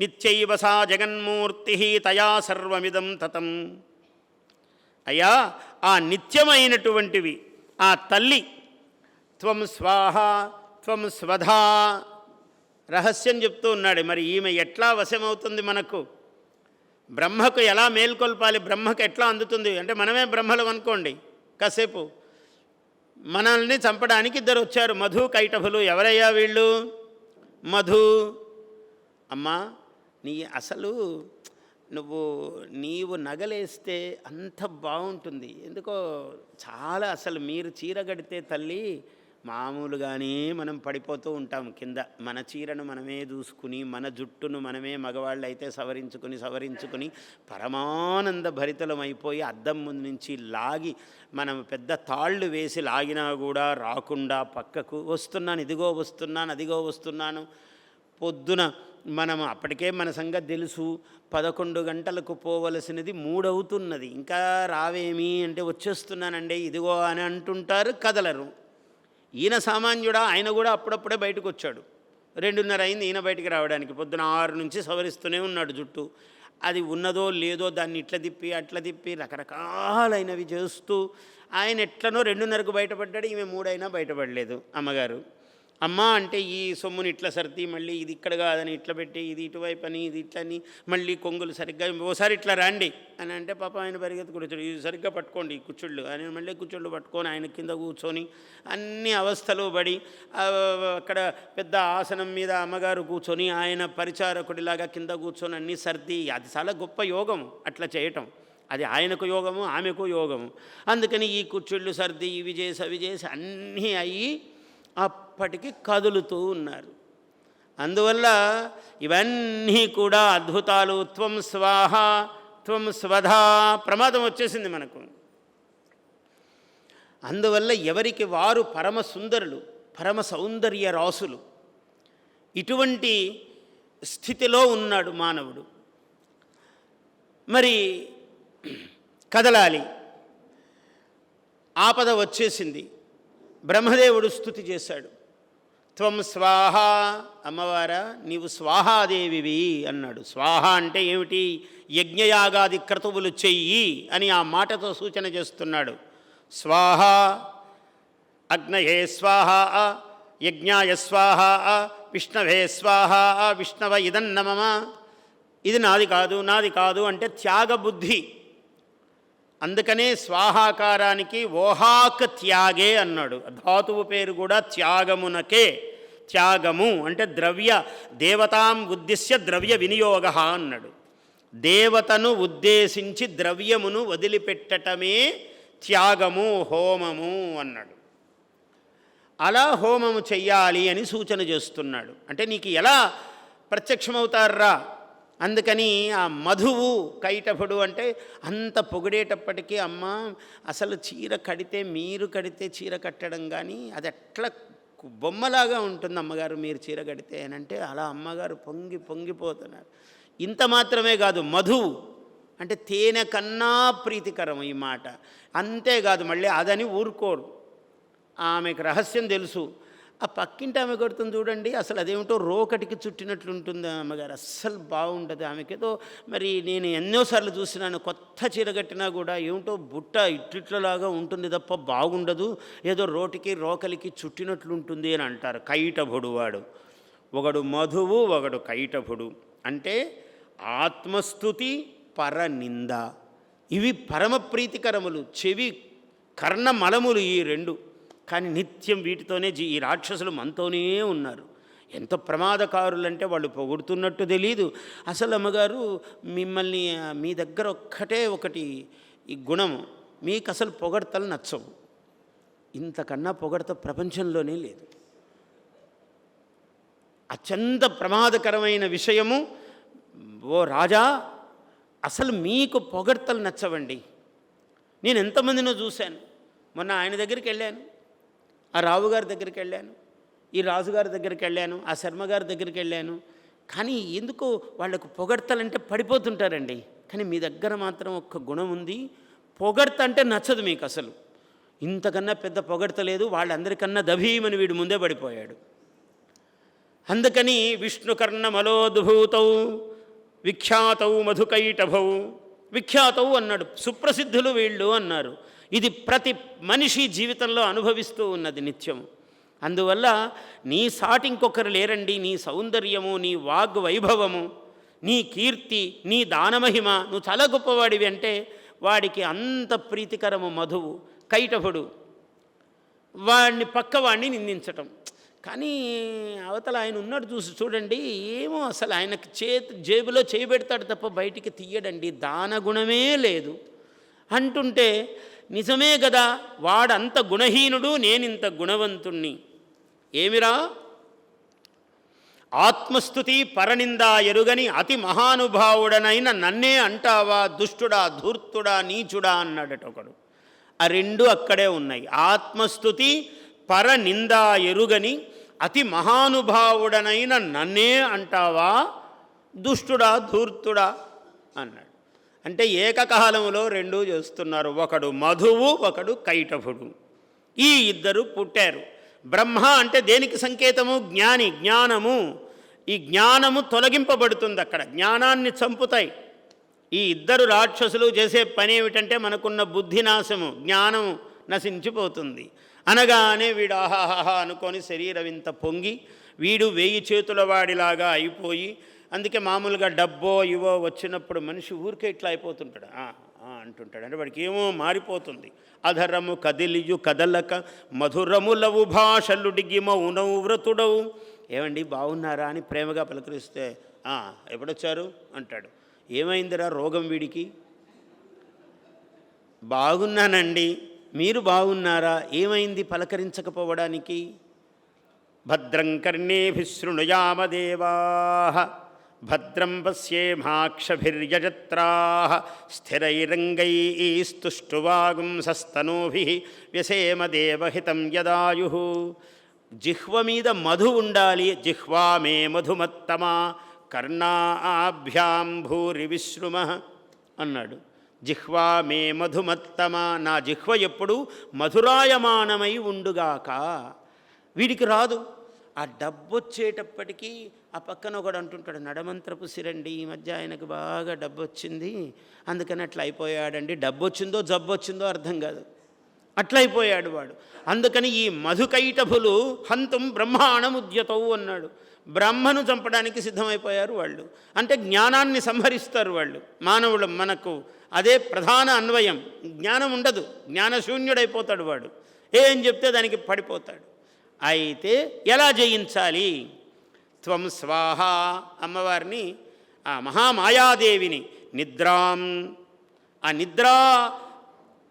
నిత్యైవ సా జగన్మూర్తి తయా సర్వమిదం తతం. అయ్యా ఆ నిత్యమైనటువంటివి ఆ తల్లి త్వం స్వాహ త్వం స్వధా రహస్యం చెప్తూ ఉన్నాడు. మరి ఈమె ఎట్లా వశమవుతుంది మనకు? బ్రహ్మకు ఎలా మేల్కొల్పాలి? బ్రహ్మకు ఎట్లా అందుతుంది? అంటే మనమే బ్రహ్మలు అనుకోండి. కాసేపు. మనల్ని చంపడానికి ఇద్దరు వచ్చారు. మధు కైటభులు ఎవరయ్యా వీళ్ళు? మధు. అమ్మా నీ అసలు నువ్వు నీవు నగలేస్తే అంత బాగుంటుంది. ఎందుకో చాలా అసలు మీరు చీర కడితే తల్లి మామూలుగానే మనం పడిపోతూ ఉంటాం కింద. మన చీరను మనమే దూసుకుని మన జుట్టును మనమే మగవాళ్ళు అయితే సవరించుకుని సవరించుకుని పరమానంద భరితలమైపోయి అద్దం ముందు నుంచి లాగి మనం పెద్ద తాళ్ళు వేసి లాగినా కూడా రాకుండా పక్కకు వస్తున్నాను ఇదిగో వస్తున్నాను అదిగో వస్తున్నాను. పొద్దున మనం అప్పటికే మన సంగతి తెలుసు. పదకొండు గంటలకు పోవలసినది మూడవుతున్నది. ఇంకా రావేమి అంటే వచ్చేస్తున్నానండి ఇదిగో అని అంటుంటారు కదలరు. ఈయన సామాన్యుడా ఆయన కూడా అప్పుడప్పుడే బయటకు వచ్చాడు రెండున్నర అయింది ఈయన బయటికి రావడానికి. పొద్దున ఆరు నుంచి సవరిస్తూనే ఉన్నాడు జుట్టు. అది ఉన్నదో లేదో దాన్ని ఇట్లా తిప్పి అట్లా తిప్పి రకరకాలైనవి చేస్తూ ఆయన ఎట్లనో రెండున్నరకు బయటపడ్డాడు ఈమె మూడైనా బయటపడలేదు అమ్మగారు. అమ్మ అంటే ఈ సొమ్ముని ఇట్లా సర్ది మళ్ళీ ఇది ఇక్కడ కాదని ఇట్లా పెట్టి ఇది ఇటువైపు అని ఇది ఇట్లని మళ్ళీ కొంగులు సరిగ్గా ఓసారి ఇట్లా రండి అని అంటే పాప ఆయన పరిగెత్తి కూర్చోడు ఇది సరిగ్గా పట్టుకోండి కూర్చోళ్ళు కుచ్చుళ్ళు. ఆయన మళ్ళీ కుచ్చుళ్ళు పట్టుకొని ఆయన కింద కూర్చొని అన్ని అవస్థలు పడి అక్కడ పెద్ద ఆసనం మీద అమ్మగారు కూర్చొని ఆయన పరిచారకుడిలాగా కింద కూర్చొని అన్ని సర్ది అది చాలా గొప్ప యోగం అట్లా చేయటం. అది ఆయనకు యోగము ఆమెకు యోగము. అందుకని ఈ కుర్చీళ్ళు సర్ది ఇవి చేసి అవి చేసి అన్నీ అయ్యి అప్పటికి కదులుతూ ఉన్నారు. అందువల్ల ఇవన్నీ కూడా అద్భుతాలు. త్వం స్వాహ త్వం స్వధా ప్రమాదం వచ్చేసింది మనకు. అందువల్ల ఎవరికి వారు పరమ సుందరులు పరమ సౌందర్య రాసులు. ఇటువంటి స్థితిలో ఉన్నాడు మానవుడు. మరి కదలాలి. ఆపద వచ్చేసింది. బ్రహ్మదేవుడు స్థుతి చేశాడు. త్వం స్వాహ అమ్మవారా నీవు స్వాహాదేవివి అన్నాడు. స్వాహ అంటే ఏమిటి? యజ్ఞయాగాది క్రతువులు చెయ్యి అని ఆ మాటతో సూచన చేస్తున్నాడు. స్వాహ అగ్నయే స్వాహ యజ్ఞాయ స్వాహ విష్ణవే స్వాహ విష్ణవ ఇదన్నమమ? ఇది నాది కాదు నాది కాదు అంటే త్యాగబుద్ధి. అందుకనే స్వాహాకారానికి ఓహాక్ త్యాగే అన్నాడు. ధాతువు పేరు కూడా త్యాగమునకే. త్యాగము అంటే ద్రవ్య దేవతాం ఉద్దేశ్య ద్రవ్య వినియోగ అన్నాడు. దేవతను ఉద్దేశించి ద్రవ్యమును వదిలిపెట్టటమే త్యాగము హోమము అన్నాడు. అలా హోమము చెయ్యాలి అని సూచన చేస్తున్నాడు. అంటే నీకు ఎలా ప్రత్యక్షమవుతారా అందుకని ఆ మధువు కైటభుడు అంటే అంత పొగిడేటప్పటికీ అమ్మ అసలు చీర కడితే మీరు కడితే చీర కట్టడం కానీ అది ఎట్లా బొమ్మలాగా ఉంటుంది అమ్మగారు మీరు చీర కడితే అని అంటే అలా అమ్మగారు పొంగి పొంగిపోతున్నారు. ఇంత మాత్రమే కాదు మధువు అంటే తేనె కన్నా ప్రీతికరం ఈ మాట. అంతేకాదు మళ్ళీ అదని ఊరుకోరు. ఆమెకు రహస్యం తెలుసు. ఆ పక్కింటి ఆమె కొడుతుంది చూడండి అసలు అదేమిటో రోకటికి చుట్టినట్లుంటుంది అమ్మగారు. అస్సలు బాగుంటుంది ఆమెకేదో మరి నేను ఎన్నోసార్లు చూసినాను కొత్త చీర కట్టినా కూడా ఏమిటో బుట్ట ఇట్టిట్లలాగా ఉంటుంది తప్ప బాగుండదు. ఏదో రోటికి రోకలికి చుట్టినట్లుంటుంది అని అంటారు కైటభుడు వాడు. ఒకడు మధువు ఒకడు కైటభుడు. అంటే ఆత్మస్థుతి పరనింద. ఇవి పరమ ప్రీతికరములు చెవి కర్ణమలములు ఈ రెండు. కానీ నిత్యం వీటితోనే జీ ఈ రాక్షసులు మనతోనే ఉన్నారు. ఎంత ప్రమాదకారులంటే వాళ్ళు పొగుడుతున్నట్టు తెలీదు. అసలు అమ్మగారు మిమ్మల్ని మీ దగ్గర ఒక్కటే ఒకటి ఈ గుణము మీకు అసలు పొగడతలు నచ్చవు. ఇంతకన్నా పొగడత ప్రపంచంలోనే లేదు. అత్యంత ప్రమాదకరమైన విషయము ఓ రాజా అసలు మీకు పొగడ్తలు నచ్చవండి. నేను ఎంతమందినో చూశాను. మొన్న ఆయన దగ్గరికి వెళ్ళాను. ఆ రావుగారి దగ్గరికి వెళ్ళాను ఈ రాజుగారి దగ్గరికి వెళ్ళాను ఆ శర్మ గారి దగ్గరికి వెళ్ళాను. కానీ ఎందుకు వాళ్ళకు పొగడ్తలంటే పడిపోతుంటారండి. కానీ మీ దగ్గర మాత్రం ఒక్క గుణం ఉంది. పొగడ్త అంటే నచ్చదు మీకు అసలు. ఇంతకన్నా పెద్ద పొగడత లేదు వాళ్ళందరికన్నా దభీమని వీడు ముందే పడిపోయాడు. అందుకని విష్ణుకర్ణ మలోద్భూతౌ విఖ్యాతవు మధుకైటభవు విఖ్యాతవు అన్నాడు సుప్రసిద్ధులు వీళ్ళు అన్నారు. ఇది ప్రతి మనిషి జీవితంలో అనుభవిస్తూ ఉన్నది నిత్యము అందువల్ల నీ సాటి ఇంకొకరు లేరండి నీ సౌందర్యము నీ వాగ్ వైభవము నీ కీర్తి నీ దానమహిమ నువ్వు చాలా గొప్పవాడివి అంటే వాడికి అంత ప్రీతికరము మధువు కైటభుడు వాడిని పక్కవాడిని నిందించటం. కానీ అవతల ఆయన ఉన్నాడు చూసి చూడండి ఏమో అసలు ఆయనకి చేతి జేబులో చేయబెడతాడు తప్ప బయటికి తీయడండి దాన గుణమే లేదు. అంటుంటే నిజమే కదా వాడంత గుణహీనుడు నేనింత గుణవంతుణ్ణి. ఏమిరా? ఆత్మస్థుతి పరనిందా ఎరుగని అతి మహానుభావుడనైన నన్నే అంటావా దుష్టుడా ధూర్తుడా నీచుడా అన్నాడట ఒకడు. ఆ రెండు అక్కడే ఉన్నాయి. ఆత్మస్థుతి పరనిందా ఎరుగని అతి మహానుభావుడనైన నన్నే అంటావా దుష్టుడా ధూర్తుడా అన్నాడు. అంటే ఏకకాలంలో రెండూ చేస్తున్నారు. ఒకడు మధువు ఒకడు కైటభుడు. ఈ ఇద్దరు పుట్టారు. బ్రహ్మ అంటే దేనికి సంకేతము? జ్ఞాని జ్ఞానము. ఈ జ్ఞానము తొలగింపబడుతుంది అక్కడ. జ్ఞానాన్ని చంపుతాయి. ఈ ఇద్దరు రాక్షసులు చేసే పని ఏమిటంటే మనకున్న బుద్ధి నాశము జ్ఞానము నశించిపోతుంది. అనగానే వీడు ఆహాహాహా అనుకొని శరీరం ఇంత పొంగి వీడు వేయి చేతుల వాడిలాగా అయిపోయి అందుకే మామూలుగా డబ్బో ఇవో వచ్చినప్పుడు మనిషి ఊరికే ఇట్లా అయిపోతుంటాడు. అంటుంటాడు. అంటే వాడికి ఏమో మారిపోతుంది. అధరము కదిలియు కదలక మధురములవు భాషలుడిగి మౌనవు వ్రతుడవు. ఏమండి బాగున్నారా అని ప్రేమగా పలకరిస్తే ఎప్పుడొచ్చారు? అంటాడు. ఏమైందిరా రోగం వీడికి? బాగున్నానండి. మీరు బాగున్నారా? ఏమైంది పలకరించకపోవడానికి? భద్రం కర్ణేభిశృణుయామదేవా భద్రం పశ్యేమాక్షభిర్యజత్రా స్థిరైరంగైస్తుష్టువాగుంసస్తనూభి వ్యసేమదేవహితం యదాయు జిహ్వ మీద మధు ఉండాలి జిహ్వా మే మధుమత్తమా కర్ణాభ్యాం భూరి విశ్రుమ అన్నాడు. జిహ్వా మే మధుమత్తమా నా జిహ్వ ఎప్పుడు మధురాయమానమై ఉండుగాక. వీడికి రాదు. ఆ డబ్బు వచ్చేటప్పటికీ ఆ పక్కన ఒకడు అంటుంటాడు నడమంత్రపు సిరండి ఈ మధ్య ఆయనకు బాగా డబ్బు వచ్చింది అందుకని అట్లా అయిపోయాడండి. డబ్బు వచ్చిందో జబ్బు వచ్చిందో అర్థం కాదు. అట్లయిపోయాడు వాడు. అందుకని ఈ మధుకైటభులు హంతం బ్రహ్మాణముద్యతవు అన్నాడు. బ్రహ్మను చంపడానికి సిద్ధమైపోయారు వాళ్ళు. అంటే జ్ఞానాన్ని సంహరిస్తారు వాళ్ళు. మానవులు మనకు అదే ప్రధాన అన్వయం. జ్ఞానం ఉండదు. జ్ఞానశూన్యుడైపోతాడు వాడు. ఏం చెప్తే దానికి పడిపోతాడు. అయితే ఎలా జయించాలి? త్వం స్వాహ అమ్మవారిని ఆ మహామాయాదేవిని నిద్రాం. ఆ నిద్రా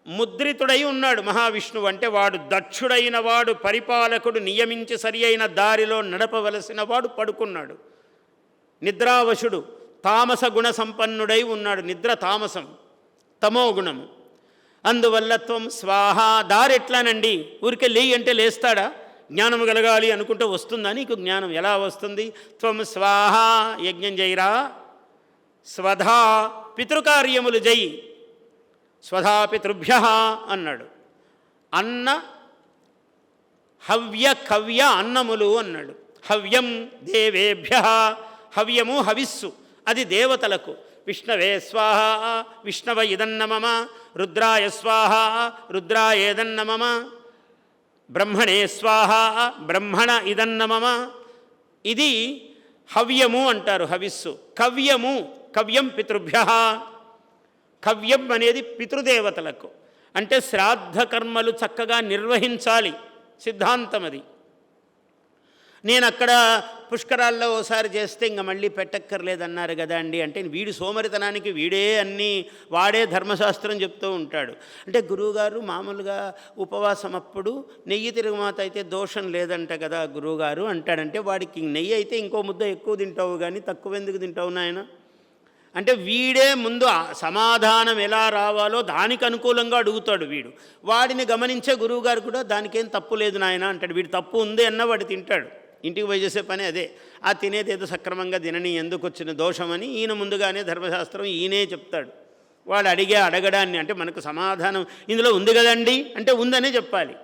ముద్రితుడై ఉన్నాడు మహావిష్ణువు అంటే వాడు దక్షుడైన వాడు పరిపాలకుడు నియమించి సరి అయిన దారిలో నడపవలసిన వాడు పడుకున్నాడు. నిద్రావశుడు తామస గుణ సంపన్నుడై ఉన్నాడు. నిద్ర తామసం తమో గుణము. అందువల్ల త్వం స్వాహ దారి ఎట్లానండి? ఊరికే లేయి అంటే లేస్తాడా? జ్ఞానం కలగాలి అనుకుంటే వస్తుందా నీకు జ్ఞానం? ఎలా వస్తుంది? త్వం స్వాహ యజ్ఞం చేయరా స్వధా పితృకార్యములు జయి స్వధా పితృభ్య అన్నాడు. అన్న హవ్య కవ్య అన్నములు అన్నాడు. హవ్యం దేవేభ్య హవ్యము హవిస్సు అది దేవతలకు. విష్ణవే స్వాహ విష్ణవ ఇదన్నమమ రుద్రాయ స్వాహ రుద్రాయేదన్నమమ బ్రహ్మణే స్వాహ బ్రహ్మణ ఇదన్నమమ ఇది హవ్యము అంటారు హవిస్సు. కవ్యము కవ్యం పితృభ్య. కవ్యం అనేది పితృదేవతలకు. అంటే శ్రాద్ధ కర్మలు చక్కగా నిర్వహించాలి. సిద్ధాంతం అది నేను అక్కడ పుష్కరాల్లో ఓసారి చేస్తే ఇంక మళ్ళీ పెట్టక్కర్లేదన్నారు కదా అండి. అంటే వీడి సోమరితనానికి వీడే అన్నీ వాడే ధర్మశాస్త్రం చెప్తూ ఉంటాడు. అంటే గురువుగారు మామూలుగా ఉపవాసం అప్పుడు నెయ్యి తిరుగుమాత అయితే దోషం లేదంట కదా గురువుగారు అంటాడంటే వాడికి నెయ్యి అయితే ఇంకో ముద్ద ఎక్కువ తింటావు కానీ తక్కువ ఎందుకు తింటావు నాయన? అంటే వీడే ముందు సమాధానం ఎలా రావాలో దానికి అనుకూలంగా అడుగుతాడు వీడు. వాడిని గమనించే గురువుగారు కూడా దానికేం తప్పు లేదు నాయన అంటాడు. వీడు తప్పు ఉంది అన్న వాడు తింటాడు. ఇంటికి పోయి చేసే పని అదే. ఆ తినేది ఏదో సక్రమంగా తినని ఎందుకు వచ్చిన దోషమని ఈయన ముందుగానే ధర్మశాస్త్రం ఈయనే చెప్తాడు. వాడు అడిగే అడగడాన్ని అంటే మనకు సమాధానం ఇందులో ఉంది కదండి? అంటే ఉందనే చెప్పాలి.